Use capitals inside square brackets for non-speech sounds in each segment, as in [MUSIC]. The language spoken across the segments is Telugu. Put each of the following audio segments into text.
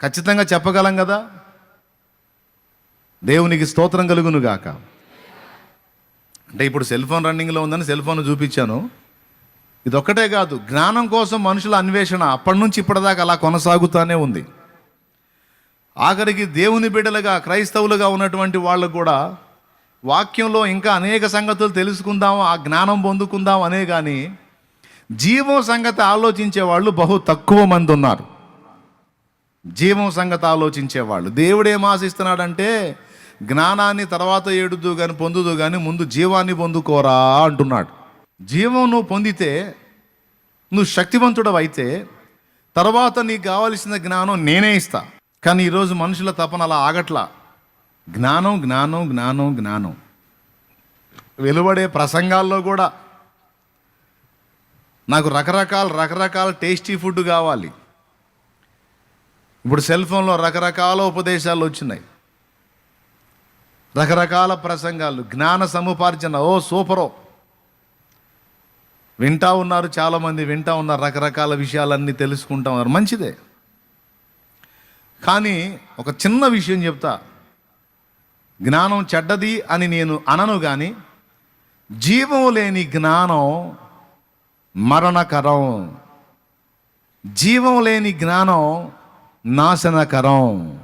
ఖచ్చితంగా చెప్పగలం కదా? దేవునికి స్తోత్రం కలుగును గాక అంటే ఇప్పుడు సెల్ ఫోన్ రన్నింగ్లో ఉందని సెల్ ఫోన్ చూపించాను. ఇది ఒక్కటే కాదు జ్ఞానం కోసం మనుషుల అన్వేషణ అప్పటి నుంచి ఇప్పటిదాకా అలా కొనసాగుతూనే ఉంది. ఆఖరికి దేవుని బిడ్డలుగా క్రైస్తవులుగా ఉన్నటువంటి వాళ్ళు కూడా వాక్యంలో ఇంకా అనేక సంగతులు తెలుసుకుందాం ఆ జ్ఞానం పొందుకుందాం అనే కానీ జీవం సంగతి ఆలోచించే వాళ్ళు బహు తక్కువ మంది ఉన్నారు. జీవం సంగతి ఆలోచించే వాళ్ళు దేవుడు ఏం ఆశిస్తున్నాడంటే జ్ఞానాన్ని తర్వాత ఏడుదు కానీ పొందుదు కానీ ముందు జీవాన్ని పొందుకోరా అంటున్నాడు. జీవం నువ్వు పొందితే నువ్వు శక్తివంతుడవు అయితే తర్వాత నీకు కావలసిన జ్ఞానం నేనే ఇస్తా. కానీ ఈరోజు మనుషుల తపన అలా ఆగట్లా. జ్ఞానం జ్ఞానం జ్ఞానం జ్ఞానం. వెలువడే ప్రసంగాల్లో కూడా నాకు రకరకాల రకరకాల టేస్టీ ఫుడ్ కావాలి. ఇప్పుడు సెల్ ఫోన్లో రకరకాల ఉపదేశాలు వచ్చినాయి. రకరకాల ప్రసంగాలు. జ్ఞాన సముపార్జన. ఓ సూపరో. వింటా ఉన్నారు చాలామంది వింటా ఉన్నారు. రకరకాల విషయాలన్నీ తెలుసుకుంటా ఉన్నారు. మంచిదే. కానీ ఒక చిన్న విషయం చెప్తా. జ్ఞానం చెడ్డది అని నేను అనను కానీ జీవం లేని జ్ఞానం మరణకరం. జీవం లేని జ్ఞానం నాశనకరం.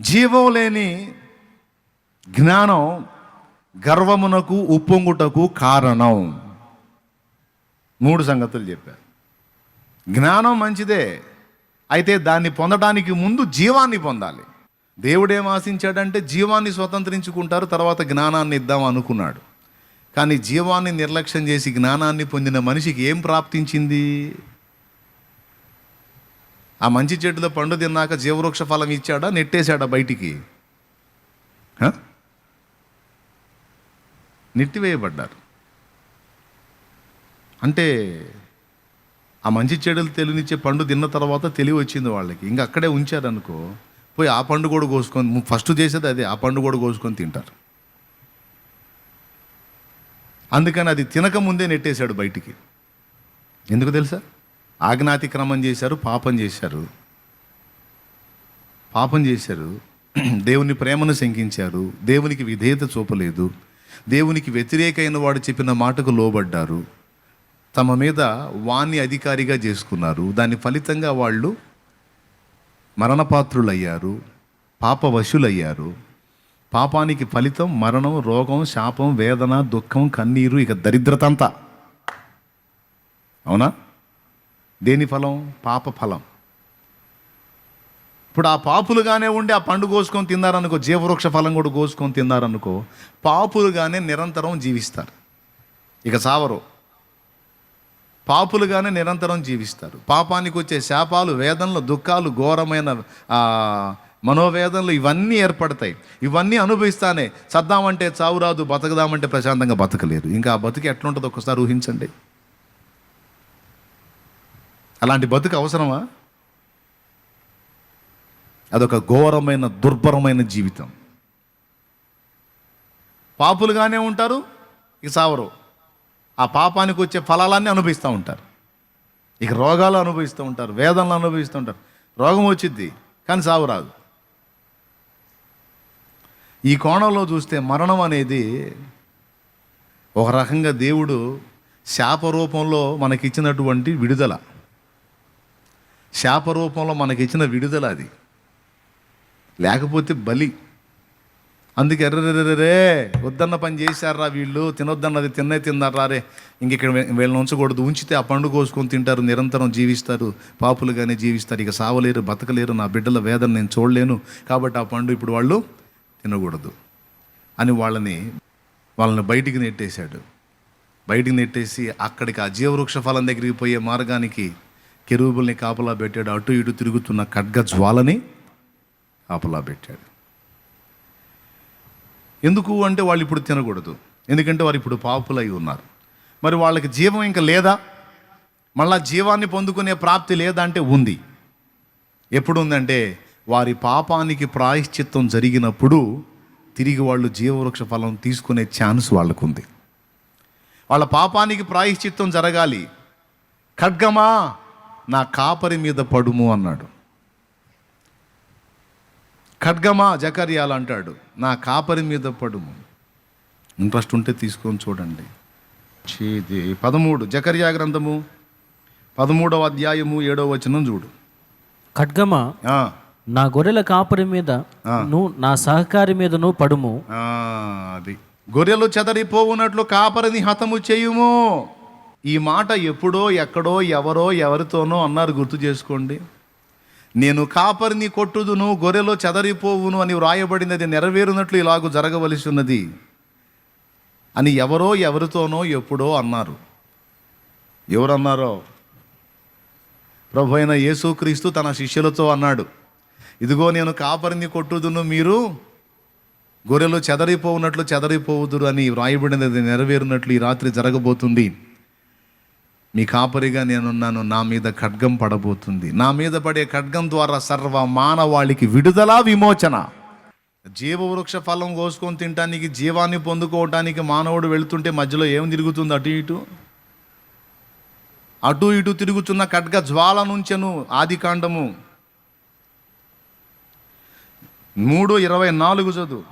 జీవం లేని జ్ఞానం గర్వమునకు ఉప్పొంగుటకు కారణం. మూడు సంగతులు చెప్పారు జ్ఞానం మంచిదే అయితే దాన్ని పొందడానికి ముందు జీవాన్ని పొందాలి. దేవుడేం ఆశించాడంటే జీవాన్ని స్వతంత్రించుకుంటారు తర్వాత జ్ఞానాన్ని ఇద్దాం అనుకున్నాడు. కానీ జీవాన్ని నిర్లక్ష్యం చేసి జ్ఞానాన్ని పొందిన మనిషికి ఏం ప్రాప్తించింది? ఆ మంచి చెట్టులో పండు తిన్నాక జీవవృక్ష ఫలం ఇచ్చాడా నెట్టేశాడా బయటికి? నెట్టివేయబడ్డారు. అంటే ఆ మంచి చెడులు తెలివినిచ్చే పండు తిన్న తర్వాత తెలివి వచ్చింది వాళ్ళకి. ఇంకా అక్కడే ఉంచారనుకో పోయి ఆ పండు కూడా కోసుకొని ఫస్ట్ చేసేది అదే ఆ పండు కూడా కోసుకొని తింటారు. అందుకని అది తినక ముందే నెట్టేశాడు బయటికి. ఎందుకు తెలుసా? ఆజ్ఞాతిక్రమం చేశారు పాపం చేశారు. పాపం చేశారు. [CLEARS THROAT] దేవుని ప్రేమను శంకించారు. దేవునికి విధేయత చూపలేదు. దేవునికి వ్యతిరేకమైన వాడు చెప్పిన మాటకు లోబడ్డారు. తమ మీద వాణ్ణి అధికారిగా చేసుకున్నారు. దాని ఫలితంగా వాళ్ళు మరణపాత్రులయ్యారు. పాపవశులయ్యారు. పాపానికి ఫలితం మరణం రోగం శాపం వేదన దుఃఖం కన్నీరు ఇక దరిద్రత అంతా. అవునా? దేని ఫలం? పాప ఫలం. ఇప్పుడు ఆ పాపులుగానే ఉండి ఆ పండు కోసుకొని తిన్నారనుకో జీవవృక్ష ఫలం కూడా కోసుకొని తిన్నారనుకో పాపులుగానే నిరంతరం జీవిస్తారు. ఇక సావరు. పాపులుగానే నిరంతరం జీవిస్తారు. పాపానికి వచ్చే శాపాలు వేదనలు దుఃఖాలు ఘోరమైన మనోవేదనలు ఇవన్నీ ఏర్పడతాయి. ఇవన్నీ అనుభవిస్తానే చద్దామంటే చావురాదు బతకదామంటే ప్రశాంతంగా బతకలేరు. ఇంకా ఆ బతుకు ఎట్లుంటుందో ఒకసారి ఊహించండి. అలాంటి బతుకు అవసరమా? అదొక ఘోరమైన దుర్భరమైన జీవితం. పాపులుగానే ఉంటారు ఇక సావరు. ఆ పాపానికి వచ్చే ఫలాలన్నీ అనుభవిస్తూ ఉంటారు. ఇక రోగాలు అనుభవిస్తూ ఉంటారు వేదనలు అనుభవిస్తూ ఉంటారు. రోగం వచ్చింది కానీ సావు రాదు. ఈ కోణంలో చూస్తే మరణం అనేది ఒక రకంగా దేవుడు శాప రూపంలో మనకిచ్చినటువంటి విడుదల. శాపరూపంలో మనకిచ్చిన విడుదల అది. లేకపోతే బలి. అందుకే రే వద్దన్న పని చేశారా వీళ్ళు. తినొద్దన్నది తిన్నే తిన్నారా రే. ఇంక ఇక్కడ వీళ్ళని ఉంచకూడదు. ఉంచితే ఆ పండు కోసుకొని తింటారు. నిరంతరం జీవిస్తారు. పాపులుగానే జీవిస్తారు. ఇక సావలేరు బతకలేరు. నా బిడ్డల వేదన నేను చూడలేను. కాబట్టి ఆ పండు ఇప్పుడు వాళ్ళు తినకూడదు. అని వాళ్ళని వాళ్ళని బయటికి నెట్టేశాడు. బయటికి నెట్టేసి అక్కడికి ఆ జీవవృక్ష ఫలం దగ్గరికి పోయే మార్గానికి కెరూబుల్ని కాపలా పెట్టాడు. అటు ఇటు తిరుగుతున్న ఖడ్గ జ్వాలని కాపలా పెట్టాడు. ఎందుకు అంటే వాళ్ళు ఇప్పుడు తినకూడదు. ఎందుకంటే వారు ఇప్పుడు పాపులై ఉన్నారు. మరి వాళ్ళకి జీవం ఇంకా లేదా? మళ్ళా జీవాన్ని పొందుకునే ప్రాప్తి లేదా అంటే ఉంది. ఎప్పుడు ఉందంటే వారి పాపానికి ప్రాయశ్చిత్తం జరిగినప్పుడు తిరిగి వాళ్ళు జీవవృక్ష ఫలం తీసుకునే ఛాన్స్ వాళ్ళకు ఉంది వాళ్ళ పాపానికి ప్రాయశ్చిత్తం జరగాలి. ఖడ్గమా? నా కాపరి మీద పడుము అన్నాడు. ఖడ్గమా జకర్యాలు అంటాడు నా కాపరి మీద పడుము. ఇంట్రెస్ట్ ఉంటే తీసుకొని చూడండి. చేది పదమూడు జకర్యా గ్రంథము పదమూడవ అధ్యాయము ఏడవ వచనం చూడు. ఖడ్గమా? నా గొర్రెల కాపరి మీద నువ్వు నా సహకారి మీద నువ్వు పడుము. అది. గొర్రెలు చెదరిపోవునట్లు కాపరిని హతము చేయుము. ఈ మాట ఎప్పుడో ఎక్కడో ఎవరో ఎవరితోనో అన్నారు గుర్తు చేసుకోండి. నేను కాపరిని కొట్టుదును గొర్రెలో చెదరిపోవును అని వ్రాయబడినది నెరవేరునట్లు ఇలాగూ జరగవలసి ఉన్నది అని ఎవరో ఎవరితోనో ఎప్పుడో అన్నారు. ఎవరన్నారో? ప్రభు అయిన యేసుక్రీస్తు తన శిష్యులతో అన్నాడు ఇదిగో నేను కాపరిని కొట్టుదును మీరు గొర్రెలు చెదరిపోవునట్లు చెదరిపోవుదురు అని వ్రాయబడినది నెరవేరునట్లు ఈ రాత్రి జరగబోతుంది. మీ కాపరిగా నేనున్నాను నా మీద ఖడ్గం పడబోతుంది. నా మీద పడే ఖడ్గం ద్వారా సర్వ మానవాళికి విడుదల విమోచన. జీవవృక్ష ఫలం కోసుకొని తినటానికి జీవాన్ని పొందుకోవటానికి మానవుడు వెళుతుంటే మధ్యలో ఏం తిరుగుతుంది అటు ఇటు? అటు ఇటు తిరుగుతున్న ఖడ్గ జ్వాల నుంచెను ఆది కాండము మూడు ఇరవై నాలుగు చదువు.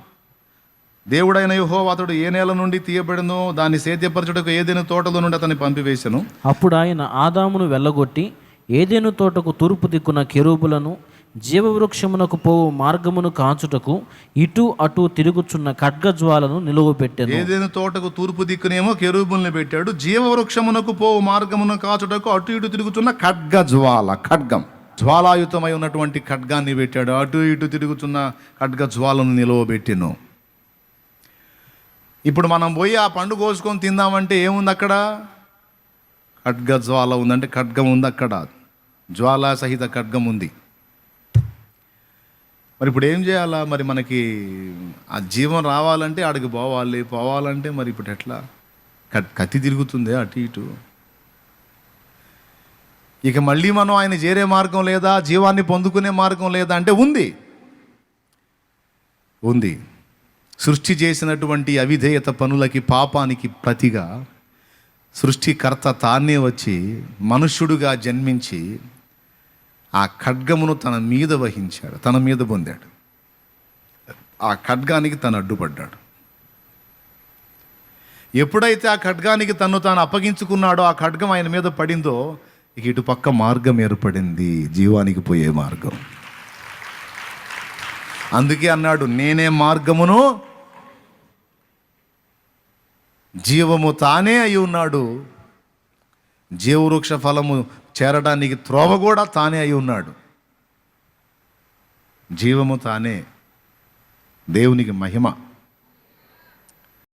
దేవుడైన యహో అతడు ఏ నేల నుండి తీయబడినో దాన్ని సేద్యపరచుటకు ఏదైనా తోటలో నుండి అతన్ని పంపివేశను. అప్పుడు ఆయన ఆదామును వెళ్ళగొట్టి ఏదేను తోటకు తూర్పు దిక్కున కెరూబులను జీవవృక్షమునకు పోవు మార్గమును కాంచుటకు ఇటు అటు తిరుగుచున్న ఖడ్గజ్వాలను నిలువబెట్టెను. ఏదైనా తోటకు తూర్పు దిక్కునేమో కెరూబుల్ని పెట్టాడు జీవవృక్షమునకు పోవు మార్గమును కాచుటకు అటు ఇటు తిరుగుతున్న ఖడ్గ జ్వాల ఖడ్గం. జ్వాలాయుతమై ఉన్నటువంటి ఖడ్గాన్ని పెట్టాడు అటు ఇటు తిరుగుతున్న ఖడ్గ జ్వాలను నిలవబెట్టెను. ఇప్పుడు మనం పోయి ఆ పండు కోసుకొని తిందామంటే ఏముంది అక్కడ ఖడ్గ జ్వాల ఉందంటే ఖడ్గం ఉంది అక్కడ జ్వాల సహిత ఖడ్గం ఉంది. మరి ఇప్పుడు ఏం చేయాలా? మరి మనకి ఆ జీవం రావాలంటే ఆడికి పోవాలి. పోవాలంటే మరి ఇప్పుడు ఎట్లా? కట్- కత్తి తిరుగుతుంది అటు ఇటు. ఇక మళ్ళీ మనం ఆయన చేరే మార్గం లేదా? జీవాన్ని పొందుకునే మార్గం లేదా? అంటే ఉంది. ఉంది. సృష్టి చేసినటువంటి అవిధేయత పనులకి పాపానికి ప్రతిగా సృష్టికర్త తానే వచ్చి మనుష్యుడుగా జన్మించి ఆ ఖడ్గమును తన మీద వహించాడు తన మీద పొందాడు. ఆ ఖడ్గానికి తను అడ్డుపడ్డాడు. ఎప్పుడైతే ఆ ఖడ్గానికి తను తాను అప్పగించుకున్నాడో ఆ ఖడ్గం ఆయన మీద పడిందో ఇక ఇటు పక్క మార్గం ఏర్పడింది జీవానికి పోయే మార్గం. అందుకే అన్నాడు నేనే మార్గమును జీవము తానే అయి ఉన్నాడు. జీవవృక్ష ఫలము చేరడానికి త్రోవ కూడా తానే అయి ఉన్నాడు. జీవము తానే దేవునికి మహిమ.